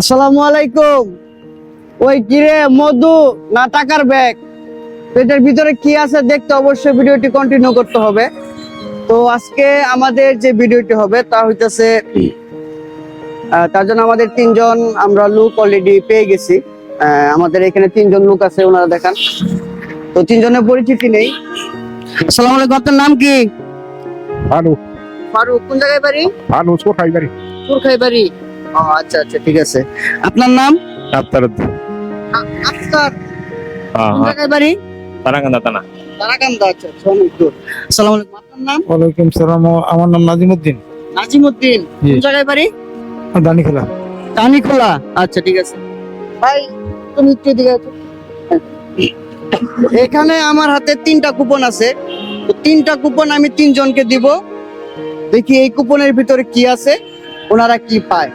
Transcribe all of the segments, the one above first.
আসসালামু আলাইকুম। ওই কিরে মধু? না টাকার ব্যাগ। এটার ভিতরে কি আছে দেখতে অবশ্যই ভিডিওটি কন্টিনিউ করতে হবে। তো আজকে আমাদের যে ভিডিওটি হবে তা হইতেছে তার জন্য আমাদের তিনজন আমরা লুক অলরেডি পেয়ে গেছি। আমাদের এখানে তিনজন লোক আছে ওনারা দেখান। তো তিনজনের পরিচিতি নেই। আসসালামু আলাইকুম আপনার নাম কি? ফারুক। ফারুক কোন জায়গায় বাড়ি? ভালো ছোট খাইবারি সুরখাই বাড়ি? ও আচ্ছা আচ্ছা ঠিক আছে। আপনার নাম? আফতার কোন জায়গায় বাড়ি? তারাকান্দা টানা তারাকান্দা আচ্ছা আচ্ছা, অনেক দূর। আসসালামু আলাইকুম আপনার নাম? ওয়ালাইকুম সালাম আমার নাম নাজিমউদ্দিন কোন জায়গায় বাড়ি? দানিখোলা। টানিখোলা আচ্ছা ঠিক আছে। ভাই তুমি একটু এদিকে এখানে আমার হাতে তিনটা কুপন আছে। তো তিনটা কুপন আমি তিনজনকে দিব। দেখি এই কুপনের ভিতরে কি আছে ওনারা কি পায়।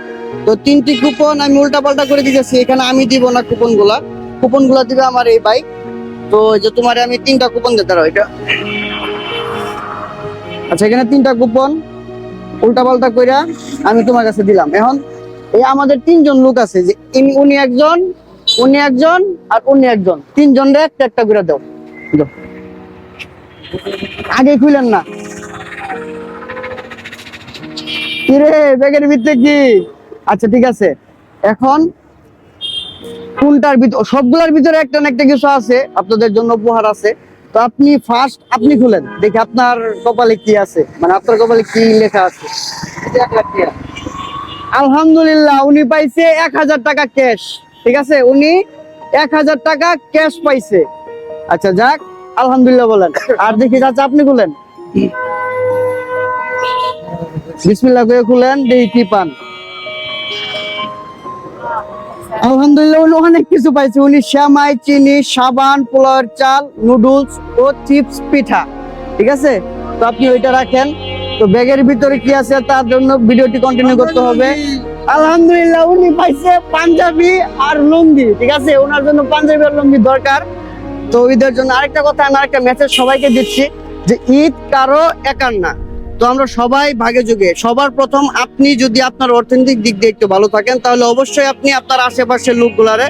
তো তিনটি কুপন আমি উল্টা পাল্টা করে দিতেছি। এখানে আমি দিব না কুপনগুলা। কুপনগুলা দিবে আমার এই ভাই। তো যে তোমার আমি তিনটা কুপন দিতে পারো এটা। আচ্ছা এখানে তিনটা কুপন উল্টা পাল্টা কইরা আমি তোমার কাছে দিলাম। এখন এই আমাদের তিনজন লোক আছে, যে উনি একজন উনি একজন, আর উনি একজন। তিনজন রে একটা একটা করে দাও। আগে খুলেন না। কিরে ব্যাগের ভিতরে কি? আচ্ছা ঠিক আছে। এখন কোনটার ভিতর সবগুলোর ভিতরে একটা না একটা কিছু আছে, আপনাদের জন্য উপহার আছে। তো আপনি ফার্স্ট আপনি খুলেন, দেখি আপনার কপালে কি আছে। মানে আপনার কপালে কি লেখা আছে? আলহামদুলিল্লাহ, উনি পাইছে এক হাজার টাকা ক্যাশ ঠিক আছে? উনি এক হাজার টাকা ক্যাশ পাইছে। আচ্ছা যাক, আলহামদুলিল্লাহ বলেন। আর দেখি চাচা, আপনি খুলেন। বিসমিল্লাহ করে খুলেন, দেখি কি পান। আলহামদুলিল্লাহ অনেক কিছু উনি শ্যামাই, চিনি, সাবান চাল, নুডলস ও চিপস পিঠা। ঠিক আছে? তো আপনি ওইটা রাখেন। তো ব্যাগের ভিতরে কি আছে তার জন্য ভিডিওটি কন্টিনিউ করতে হবে। আলহামদুলিল্লাহ, উনি পাইছে পাঞ্জাবি আর লুঙ্গি। ঠিক আছে? ওনার জন্য পাঞ্জাবি আর লুঙ্গি দরকার। তো ঈদের জন্য আরেকটা কথা, আমি আরেকটা মেসেজ সবাইকে দিচ্ছি যে ঈদ কারও একার না। তো আমরা সবাই ভাগে যুগে। সবার প্রথম আপনি যদি আপনার অর্থনৈতিক দিক দিয়ে একটু ভালো থাকেন, তাহলে অবশ্যই আপনি আপনার আশেপাশের লোকগুলারে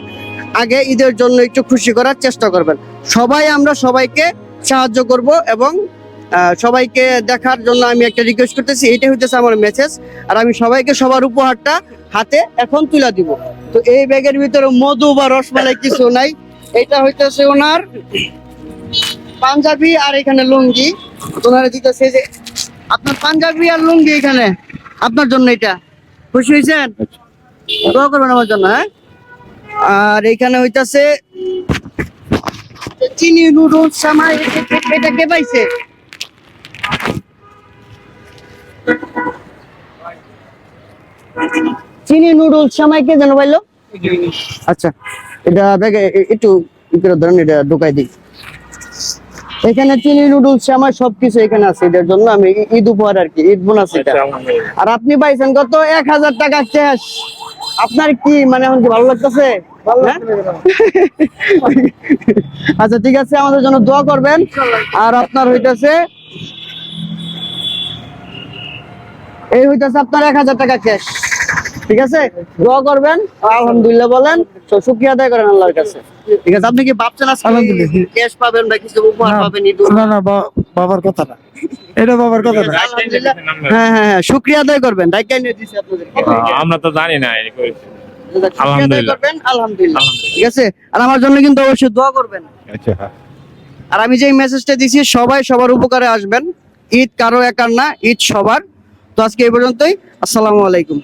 আগে ঈদের জন্য একটু খুশি করার চেষ্টা করবেন। সবাই আমরা সবাইকে সাহায্য করব এবং সবাইকে দেখার জন্য আমি একটা রিকোয়েস্ট করতেছি এইটা হইতেছে আমার মেসেজ আর আমি সবাইকে সবার উপহারটা হাতে এখন তুলে দিব। তো এই ব্যাগের ভিতরে মধু বা রসমালাই কিছু নাই। এটা হইতেছে ওনার পাঞ্জাবি আর এখানে লুঙ্গি। ওনারা দিতেছে যে আপনার পাঞ্জাবি আর লুঙ্গি এখানে। আপনার জন্য এটা। খুশি হয়েছেন? দোয়া করবেন আমার জন্য হ্যাঁ? আর এখানে হইতাছে চিনি নুডলস সামাই এটা কে পাইছে? চিনি নুডলস সামাই কে যেন পাইলো? আচ্ছা। এটা ব্যাগে একটু ধরেন এটা ঢুকাই দিই। এখানে চিনি নুডলস আমার সবকিছু এখানে আছে এটার জন্য। আমি ঈদ উপহার আর কি ঈদ বোনাস এটা। আর আপনি পাইছেন কত? এক হাজার টাকা ক্যাশ আপনার কি মানে এখন কি ভালো লাগতেছে? হ্যাঁ? আচ্ছা ঠিক আছে আমাদের জন্য দোয়া করবেন। আর আপনার হইতাছে এই হইতাছে আপনার এক হাজার টাকা ক্যাশ ঠিক আছে? দোয়া করবেন আলহামদুলিল্লাহ বলেন শুক্রিয়া আদায় করেন আল্লাহর কাছে। ঠিক আছে আপনি কি ভাবছেন আলহামদুলিল্লাহ। ক্যাশ পাবেন বা কিছু উপহার পাবেন না না বাবার কথা না এটা বাবার কথা না আলহামদুলিল্লাহ। হ্যাঁ হ্যাঁ হ্যাঁ শুক্রিয়া আদায় করবেন নিয়ে দিছি আপনাদের। আমরা তো জানি না এই করেছে। আলহামদুলিল্লাহ। করবেন আলহামদুলিল্লাহ। আলহামদুলিল্লাহ। ঠিক আছে? আর আমার জন্য কিন্তু অবশ্যই দোয়া করবেন। আচ্ছা আর আমি যে মেসেজটা দিছি সবাই সবার উপকারে আসবেন। ঈদ কারও একার না ঈদ সবার। তো আজকে এই পর্যন্তই। আসসালামু আলাইকুম।